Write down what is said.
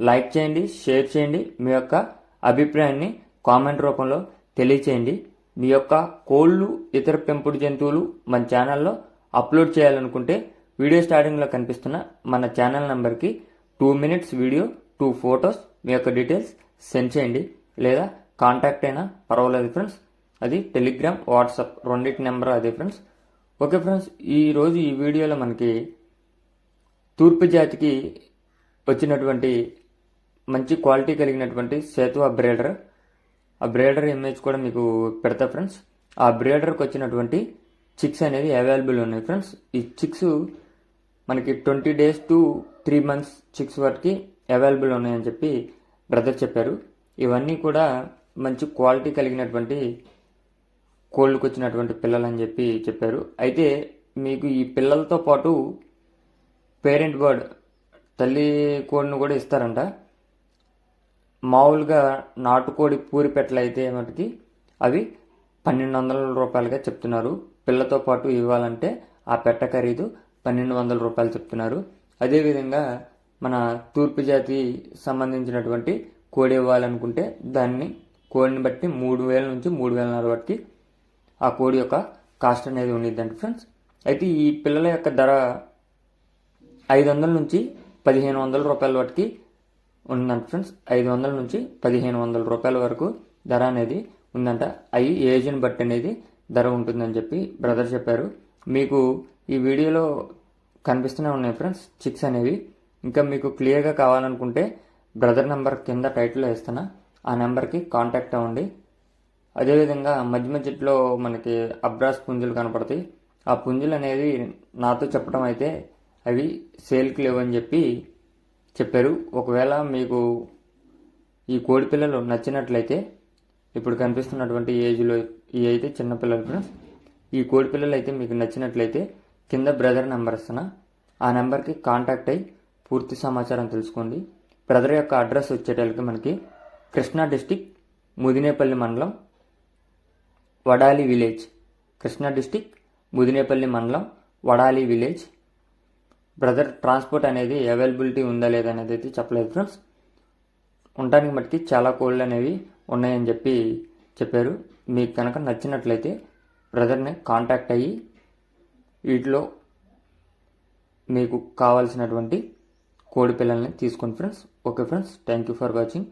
Like చేయండి share చేయండి మీ యొక్క అభిప్రాయాన్ని కామెంట్ రూపంలో తెలియచేయండి. మీ యొక్క కోళ్ళు ఇతర పెంపుడు జంతువులు మన ఛానల్లో అప్లోడ్ చేయాలనుకుంటే వీడియో స్టార్టింగ్లో కనిపిస్తున్న మన ఛానల్ నెంబర్కి two minutes video two photos మీ యొక్క డీటెయిల్స్ సెండ్ చేయండి. లేదా కాంటాక్ట్ అయినా పర్వాలేదు ఫ్రెండ్స్. అది టెలిగ్రామ్ వాట్సాప్ రెండింటి నెంబర్ అదే ఫ్రెండ్స్. ఓకే ఫ్రెండ్స్ ఈరోజు ఈ వీడియోలో మనకి తూర్పు జాతికి వచ్చినటువంటి మంచి క్వాలిటీ కలిగినటువంటి సేతు ఆ బ్రేడర్. ఆ బ్రేడర్ ఇమేజ్ కూడా మీకు పెడతా ఫ్రెండ్స్. ఆ బ్రేడర్కి వచ్చినటువంటి చిక్స్ అనేది అవైలబుల్ ఉన్నాయి ఫ్రెండ్స్. ఈ చిక్స్ మనకి twenty days to three months chicks వరకు అవైలబుల్ ఉన్నాయని చెప్పి బ్రదర్ చెప్పారు. ఇవన్నీ కూడా మంచి క్వాలిటీ కలిగినటువంటి కోళ్ళకు వచ్చినటువంటి పిల్లలు అని చెప్పి చెప్పారు. అయితే మీకు ఈ పిల్లలతో పాటు పేరెంట్ బర్డ్ తల్లి కోడిని కూడా ఇస్తారంట. మామూలుగా నాటుకోడి పూరి పెట్టలు అయితే మటుకి అవి పన్నెండు వందల రూపాయలుగా చెప్తున్నారు. పిల్లతో పాటు ఇవ్వాలంటే ఆ పెట్ట ఖరీదు పన్నెండు వందల రూపాయలు చెప్తున్నారు. అదేవిధంగా మన తూర్పు జాతి సంబంధించినటువంటి కోడి ఇవ్వాలనుకుంటే దాన్ని కోడిని బట్టి మూడు వేల నుంచి మూడు వేలన్నర వరకు ఆ కోడి యొక్క కాస్ట్ అనేది ఉండిద్దండి ఫ్రెండ్స్. అయితే ఈ పిల్లల యొక్క ధర ఐదు వందల నుంచి పదిహేను వందల రూపాయల వరకు ఉందంట ఫ్రెండ్స్ ఐదు వందల నుంచి పదిహేను వందల రూపాయల వరకు ధర అనేది ఉందంట. అవి ఏజ్ని బట్టి అనేది ధర ఉంటుందని చెప్పి బ్రదర్ చెప్పారు. మీకు ఈ వీడియోలో కనిపిస్తూనే ఉన్నాయి ఫ్రెండ్స్ చిక్స్ అనేవి. ఇంకా మీకు క్లియర్గా కావాలనుకుంటే బ్రదర్ నెంబర్ కింద టైటిల్లో వేస్తున్నా. ఆ నెంబర్కి కాంటాక్ట్ అవ్వండి. అదేవిధంగా మధ్య మధ్యలో మనకి అబ్రాస్ పుంజులు కనపడతాయి. ఆ పుంజులు అనేది నాతో చెప్పడం అయితే అవి సేల్కి లేవని చెప్పి చెప్పారు. ఒకవేళ మీకు ఈ కోడి పిల్లలు నచ్చినట్లయితే ఇప్పుడు కనిపిస్తున్నటువంటి ఏజ్లో ఈ అయితే చిన్నపిల్లలు ఫ్రెండ్స్ ఈ కోడి పిల్లలు అయితే మీకు నచ్చినట్లయితే కింద బ్రదర్ నెంబర్ ఇస్తున్నా ఆ నెంబర్కి కాంటాక్ట్ అయ్యి పూర్తి సమాచారం తెలుసుకోండి. బ్రదర్ యొక్క అడ్రస్ వచ్చేటప్పటికి మనకి కృష్ణా డిస్టిక్ ముదినేపల్లి మండలం వడాలి విలేజ్. కృష్ణా డిస్టిక్ ముదినేపల్లి మండలం వడాలి విలేజ్. బ్రదర్ ట్రాన్స్పోర్ట్ అనేది అవైలబిలిటీ ఉందా లేదా అనేది అయితే చెప్పలేదు ఫ్రెండ్స్. ఉండడానికి మట్టికి చాలా కోళ్ళు అనేవి ఉన్నాయని చెప్పి చెప్పారు. మీకు కనుక నచ్చినట్లయితే బ్రదర్ని కాంటాక్ట్ అయ్యి వీటిలో మీకు కావాల్సినటువంటి కోడి పిల్లల్ని తీసుకోండి friends. Okay friends thank you for watching.